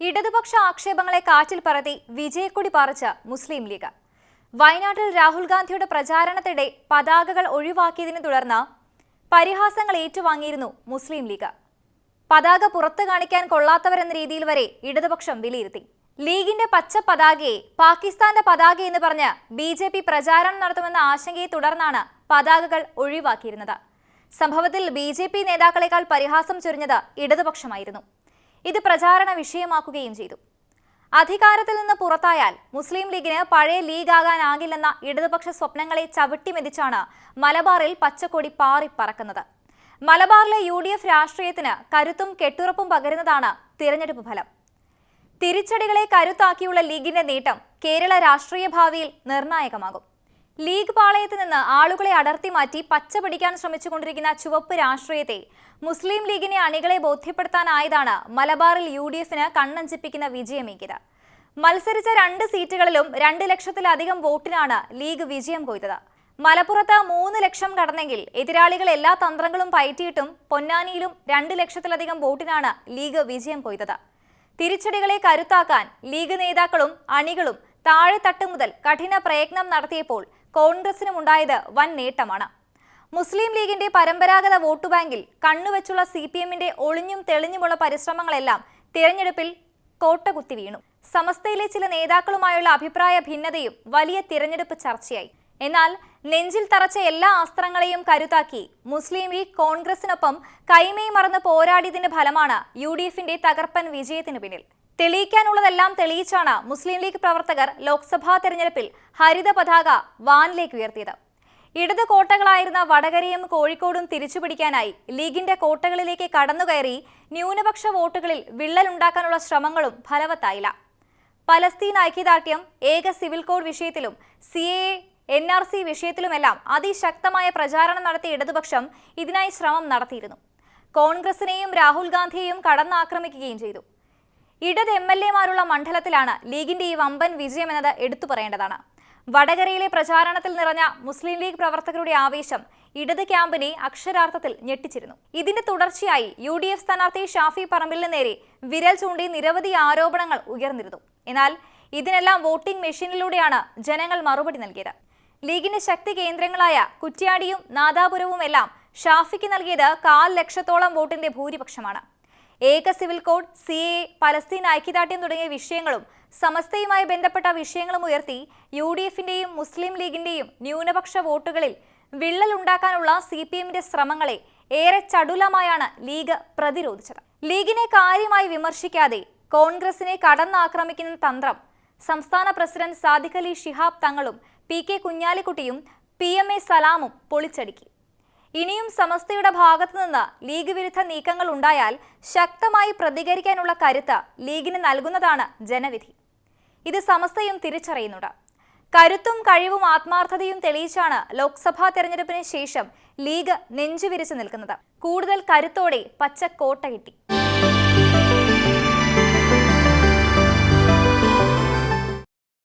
ഇടതുപക്ഷ ആക്ഷേപങ്ങളെ കാറ്റിൽ പറത്തി വിജയക്കൊടി പാറിച്ച മുസ്ലിം ലീഗ്. വയനാട്ടിൽ രാഹുൽ ഗാന്ധിയുടെ പ്രചാരണത്തിനിടെ പതാകകൾ ഒഴിവാക്കിയതിനെ തുടർന്ന് പരിഹാസങ്ങൾ ഏറ്റുവാങ്ങിയിരുന്നു മുസ്ലിം ലീഗ്. പതാക പുറത്തു കാണിക്കാൻ കൊള്ളാത്തവരെന്ന രീതിയിൽ വരെ ഇടതുപക്ഷം വിലയിരുത്തി. ലീഗിന്റെ പച്ച പതാകയെ പാകിസ്ഥാന്റെ പതാക എന്ന് പറഞ്ഞ് ബി ജെ പി പ്രചാരണം നടത്തുമെന്ന ആശങ്കയെ തുടർന്നാണ് പതാകകൾ ഒഴിവാക്കിയിരുന്നത്. സംഭവത്തിൽ ബി നേതാക്കളെക്കാൾ പരിഹാസം ചൊരിഞ്ഞത് ഇടതുപക്ഷമായിരുന്നു. ഇത് പ്രചാരണ വിഷയമാക്കുകയും ചെയ്തു. അധികാരത്തിൽ നിന്ന് പുറത്തായാൽ മുസ്ലിം ലീഗിന് പഴയ ലീഗാകാനാകില്ലെന്ന ഇടതുപക്ഷ സ്വപ്നങ്ങളെ ചവിട്ടിമെതിച്ചാണ് മലബാറിൽ പച്ചക്കൊടി പാറി പറക്കുന്നത്. മലബാറിലെ യു ഡി എഫ് രാഷ്ട്രീയത്തിന് കരുത്തും കെട്ടുറപ്പും പകരുന്നതാണ് തിരഞ്ഞെടുപ്പ് ഫലം. തിരിച്ചടികളെ കരുത്താക്കിയുള്ള ലീഗിന്റെ നേട്ടം കേരള രാഷ്ട്രീയ ഭാവിയിൽ നിർണായകമാകും. ലീഗ് പാളയത്ത് നിന്ന് ആളുകളെ അടർത്തി മാറ്റി പച്ച പിടിക്കാൻ ശ്രമിച്ചുകൊണ്ടിരിക്കുന്ന ചുവപ്പ് രാഷ്ട്രീയത്തെ മുസ്ലിം ലീഗിനെ അണികളെ ബോധ്യപ്പെടുത്താനായതാണ് മലബാറിൽ യു ഡി എഫിന് കണ്ണഞ്ചിപ്പിക്കുന്ന വിജയമേകിയത് മത്സരിച്ച രണ്ട് സീറ്റുകളിലും രണ്ട് ലക്ഷത്തിലധികം വോട്ടിനാണ് ലീഗ് വിജയം കൊയ്തത്. മലപ്പുറത്ത് മൂന്ന് ലക്ഷം കടന്നെങ്കിൽ എതിരാളികൾ എല്ലാ തന്ത്രങ്ങളും പയറ്റിയിട്ടും പൊന്നാനിയിലും രണ്ട് ലക്ഷത്തിലധികം വോട്ടിനാണ് ലീഗ് വിജയം കൊയ്തത്. തിരിച്ചടികളെ കരുത്താക്കാൻ ലീഗ് നേതാക്കളും അണികളും താഴെത്തട്ട് മുതൽ കഠിന പ്രയത്നം നടത്തിയപ്പോൾ കോൺഗ്രസിനുമുണ്ടായത് വൻ നേട്ടമാണ്. മുസ്ലിം ലീഗിന്റെ പരമ്പരാഗത വോട്ട് ബാങ്കിൽ കണ്ണുവെച്ചുള്ള സി പി എമ്മിന്റെ ഒളിഞ്ഞും തെളിഞ്ഞുമുള്ള പരിശ്രമങ്ങളെല്ലാം തിരഞ്ഞെടുപ്പിൽ കോട്ടകുത്തി വീണു. സമസ്തയിലെ ചില നേതാക്കളുമായുള്ള അഭിപ്രായ ഭിന്നതയും വലിയ തിരഞ്ഞെടുപ്പ് ചർച്ചയായി. എന്നാൽ നെഞ്ചിൽ തറച്ച എല്ലാ അസ്ത്രങ്ങളെയും കരുത്താക്കി മുസ്ലിം ലീഗ് കോൺഗ്രസിനൊപ്പം കൈമേ മറന്ന് പോരാടിയതിന്റെ ഫലമാണ് യു ഡി എഫിന്റെ തകർപ്പൻ വിജയത്തിനു പിന്നിൽ. തെളിയിക്കാനുള്ളതെല്ലാം തെളിയിച്ചാണ് മുസ്ലിം ലീഗ് പ്രവർത്തകർ ലോക്സഭാ തെരഞ്ഞെടുപ്പിൽ ഹരിത പതാക വാനിലേക്ക് ഉയർത്തിയത്. ഇടത് കോട്ടകളായിരുന്ന വടകരയും കോഴിക്കോടും തിരിച്ചുപിടിക്കാനായി ലീഗിന്റെ കോട്ടകളിലേക്ക് കടന്നുകയറി ന്യൂനപക്ഷ വോട്ടുകളിൽ വിള്ളലുണ്ടാക്കാനുള്ള ശ്രമങ്ങളും ഫലവത്തായില്ല. പലസ്തീൻ ഐക്യദാർഢ്യം ഏക സിവിൽ കോഡ് വിഷയത്തിലും C A N R C വിഷയത്തിലുമെല്ലാം അതിശക്തമായ പ്രചാരണം നടത്തിയ ഇടതുപക്ഷം ഇതിനായി ശ്രമം നടത്തിയിരുന്നു. കോൺഗ്രസിനെയും രാഹുൽ ഗാന്ധിയെയും കടന്നാക്രമിക്കുകയും ചെയ്തു. ഇടത് എം എൽ എമാരുള്ള മണ്ഡലത്തിലാണ് ലീഗിന്റെ ഈ വമ്പൻ വിജയമെന്നത് എടുത്തു പറയേണ്ടതാണ്. വടകരയിലെ പ്രചാരണത്തിൽ നിറഞ്ഞ മുസ്ലിം ലീഗ് പ്രവർത്തകരുടെ ആവേശം ഇടത് ക്യാമ്പിനെ അക്ഷരാർത്ഥത്തിൽ ഞെട്ടിച്ചിരുന്നു. ഇതിന്റെ തുടർച്ചയായി യു ഡി എഫ് സ്ഥാനാർത്ഥി ഷാഫി പറമ്പിലിന് നേരെ വിരൽ ചൂണ്ടി നിരവധി ആരോപണങ്ങൾ ഉയർന്നിരുന്നു. എന്നാൽ ഇതിനെല്ലാം വോട്ടിംഗ് മെഷീനിലൂടെയാണ് ജനങ്ങൾ മറുപടി നൽകിയത്. ലീഗിന്റെ ശക്തി കേന്ദ്രങ്ങളായ കുറ്റ്യാടിയും നാദാപുരവും എല്ലാം ഷാഫിക്ക് നൽകിയത് കാൽ ലക്ഷത്തോളം വോട്ടിന്റെ ഭൂരിപക്ഷമാണ്. ഏക civil code C A Palestine ഐക്യദാർഢ്യം തുടങ്ങിയ വിഷയങ്ങളും സമസ്തയുമായി ബന്ധപ്പെട്ട വിഷയങ്ങളും ഉയർത്തി യു ഡി എഫിന്റെയും മുസ്ലിം ലീഗിന്റെയും ന്യൂനപക്ഷ വോട്ടുകളിൽ വിള്ളലുണ്ടാക്കാനുള്ള സി പി എമ്മിന്റെ ശ്രമങ്ങളെ ഏറെ ചടുലമായാണ് ലീഗ് പ്രതിരോധിച്ചത്. ലീഗിനെ കാര്യമായി വിമർശിക്കാതെ കോൺഗ്രസിനെ കടന്നാക്രമിക്കുന്ന തന്ത്രം സംസ്ഥാന പ്രസിഡന്റ് സാദിഖ് അലി ഷിഹാബ് തങ്ങളും പി കെ കുഞ്ഞാലിക്കുട്ടിയും പി എം എ സലാമും പൊളിച്ചടുക്കി. ഇനിയും സമസ്തയുടെ ഭാഗത്തു നിന്ന് ലീഗ് വിരുദ്ധ നീക്കങ്ങൾ ഉണ്ടായാൽ ശക്തമായി പ്രതികരിക്കാനുള്ള കരുത്ത് ലീഗിന് നൽകുന്നതാണ് ജനവിധി. ഇത് സമസ്തയും തിരിച്ചറിയുന്നുണ്ട്. കരുത്തും കഴിവും ആത്മാർത്ഥതയും തെളിയിച്ചാണ് ലോക്സഭാ തെരഞ്ഞെടുപ്പിന് ശേഷം ലീഗ് നെഞ്ചുവിരിച്ചു നിൽക്കുന്നത്. കൂടുതൽ കരുത്തോടെ പച്ചക്കോട്ട കിട്ടി